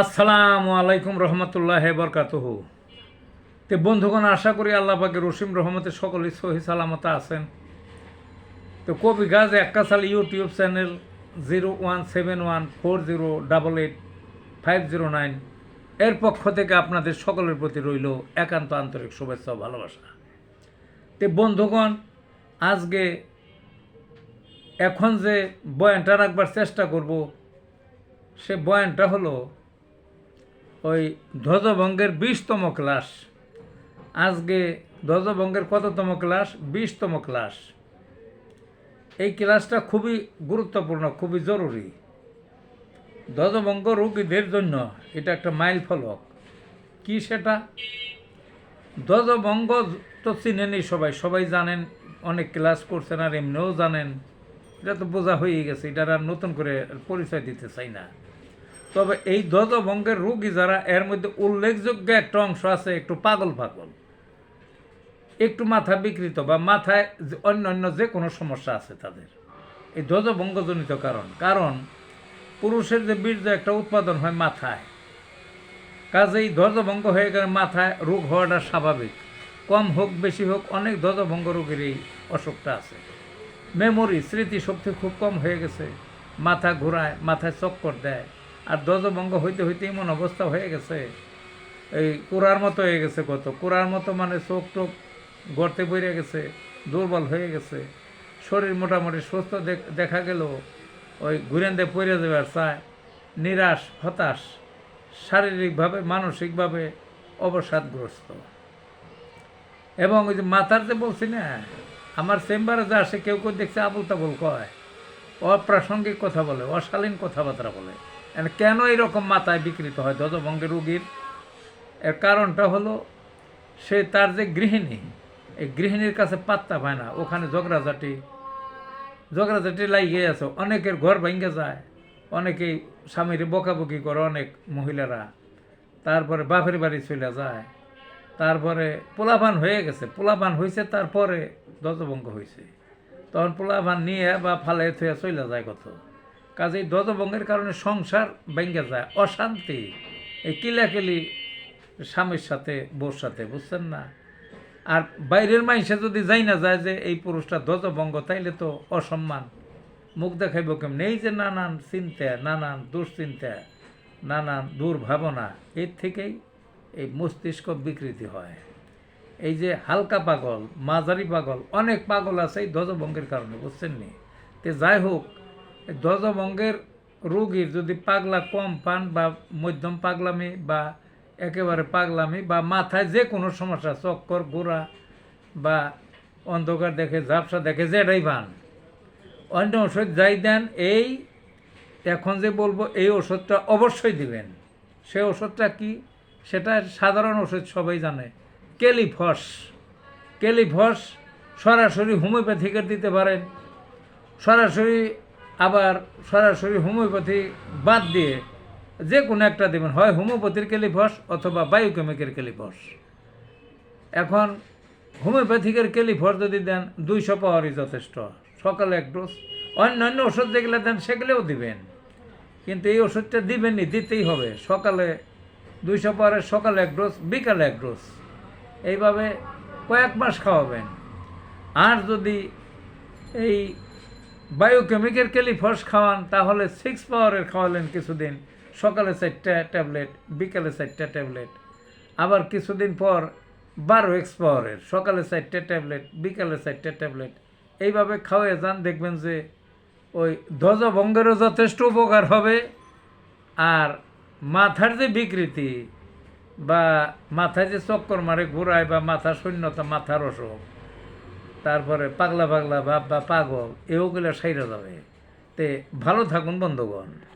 আসসালামু আলাইকুম রহমতুল্লাহ বরকাতহ। তে বন্ধুগণ, আশা করি আল্লাহ পাকে রসিম রহমতে সকলেই সহি সালামতে আছেন। তো কবি গাছ একাশাল YouTube channel zero one seven one four zero double eight five zero nine এর পক্ষ থেকে আপনাদের সকলের প্রতি রইল একান্ত আন্তরিক শুভেচ্ছা ও ভালোবাসা। তে বন্ধুগণ, আজকে এখন যে বয়ানটা রাখবার চেষ্টা করব, সে বয়ানটা হলো ওই ধ্বজভঙ্গের বিশতম ক্লাস। আজকে ধ্বজভঙ্গের কততম ক্লাস? বিশতম ক্লাস। এই ক্লাসটা খুবই গুরুত্বপূর্ণ, খুবই জরুরি। ধ্বজভঙ্গ রোগীদের জন্য এটা একটা মাইল ফলক। কি সেটা? ধ্বজভঙ্গ তো চিনেনি সবাই সবাই জানেন, অনেক ক্লাস করছেন আর এমনিও জানেন। এটা তো বোঝা হয়ে গেছে এটা আর নতুন করে পরিচয় দিতে চাই না। তবে এই ধ্বজভঙ্গের রোগী যারা, এর মধ্যে উল্লেখযোগ্য একটা অংশ আছে একটু পাগল পাগল। একটু মাথা বিকৃত বা মাথায় অন্য অন্য যে কোনো সমস্যা আছে তাদের। এই ধ্বজভঙ্গজনিত কারণ। কারণ পুরুষের যে বীর্য একটা উৎপাদন হয় মাথায়। কাজেই ধ্বজভঙ্গ হয়ে গেলে মাথায় রোগ হওয়াটা স্বাভাবিক। কম হোক, বেশি হোক, অনেক ধ্বজভঙ্গ রোগের এই অসুখটা আছে। মেমোরি, স্মৃতিশক্তি খুব কম হয়ে গেছে। মাথা ঘোরায়, মাথায় চক্কর দেয়। আর ধ্বজভঙ্গ হইতে হইতে এমন অবস্থা হয়ে গেছে। এই কুড়ার মতো হয়ে গেছে কত। কুড়ার মতো মানে চোখ টোক গর্তে বেরিয়ে গেছে, দুর্বল হয়ে গেছে। শরীর মোটামুটি সুস্থ দেখ- দেখা গেল, ওই ঘুরেন্দে পড়ে যাবার চায়, নিরাশ, হতাশ, শারীরিকভাবে, মানসিকভাবে অবসাদগ্রস্ত। এবং ওই যে মাথার যে বলছি না, আমার চেম্বারে যা আসে কেউ কেউ দেখছে আবুল তাবুল কয়। অপ্রাসঙ্গিক কথা বলে, অশালীন কথাবার্তা বলে। কেন এরকম মাথায় বিকৃত হয় ধ্বজভঙ্গের রুগীর? এর কারণটা হলো, সে তার যে গৃহিণী, এই গৃহিণীর কাছে পাত্তা পায় না। ওখানে ঝগড়াঝাটি ঝগড়াঝাটি লাগিয়ে আছে। অনেকের ঘর ভেঙে যায়, অনেকেই স্বামীর বকাবকি করে অনেক মহিলারা। তারপরে বাপের বাড়ি চলে যায়। তারপরে পোলাপান হয়ে গেছে। পোলাপান হয়েছে তারপরে ধ্বজভঙ্গ হয়েছে তখন পোলাপান নিয়ে বা ফালে থুয়ে চলে যায় কত। কাজেই ধ্বজভঙ্গের কারণে সংসার ভেঙে যায়, অশান্তি। এই কিলাকিলি স্বামীর সাথে, বউর সাথে, বুঝছেন না? আর বাইরের মাইসে যদি যাই না যায় যে এই পুরুষটা ধ্বজভঙ্গ, তাইলে তো অসম্মান। মুখ দেখাইব কেমন? এই যে নানান চিন্তা, নানান দুশ্চিন্তা, নানান দুর্ভাবনা, এর থেকেই এই মস্তিষ্ক বিকৃতি হয়। এই যে হালকা পাগল, মাঝারি পাগল, অনেক পাগল আছে এই ধ্বজভঙ্গের কারণে, বুঝছেন নি? তে যাই হোক ধ্বজভঙ্গের রোগীর যদি পাগলা কম পান বা মধ্যম পাগলামি বা একেবারে পাগলামি বা মাথায় যে কোনো সমস্যা, চক্কর, গোড়া বা অন্ধকার দেখে, ঝাপসা দেখে, যেটাই পান, অন্য ওষুধ যাই দেন, এই এখন যে বলব, এই ওষুধটা অবশ্যই দিবেন। সে ওষুধটা কি? সেটা সাধারণ ওষুধ সবাই জানে। কেলিফস কেলিফস সরাসরি হোমিওপ্যাথিকের দিতে পারেন। সরাসরি আবার সরাসরি হোমিওপ্যাথি বাদ দিয়ে যে কোনো একটা দেবেন। হয় হোমিওপ্যাথির কেলিফস অথবা বায়োকেমিকের কেলিফস এখন হোমিওপ্যাথিকের কেলিফস যদি দেন, দুইশো পাওয়ারই যথেষ্ট। সকালে এক ডোজ, অন্যান্য ওষুধ যেগুলো দেন সেগুলোও দিবেন। কিন্তু এই ওষুধটা দিবেনই, দিতেই হবে। সকালে দুইশো পাওয়ারের সকালে এক ডোজ, বিকালে এক ডোজ। এইভাবে কয়েক মাস খাওয়াবেন। আর যদি এই বায়োকেমিকের ক্যালিফস খাওয়ান, তাহলে সিক্স পাওয়ারের খাওয়ালেন কিছুদিন। সকালে চারটা ট্যাবলেট বিকালে চারটা ট্যাবলেট আবার কিছুদিন পর বারো এক্স পাওয়ারের সকালে চারটে ট্যাবলেট বিকালে চারটে ট্যাবলেট এইভাবে খাওয়াই যান, দেখবেন যে ওই ধ্বজভঙ্গেরও যথেষ্ট উপকার হবে। আর মাথার যে বিকৃতি বা মাথায় যে চক্কর মারে ঘুরায় বা মাথা শূন্যতা মাথার অসুখ, তারপরে পাগলা পাগলা ভাব বা পাগল এওগুলো সাইরা যাবে। তে ভালো থাকুন, বন্ধুগণ।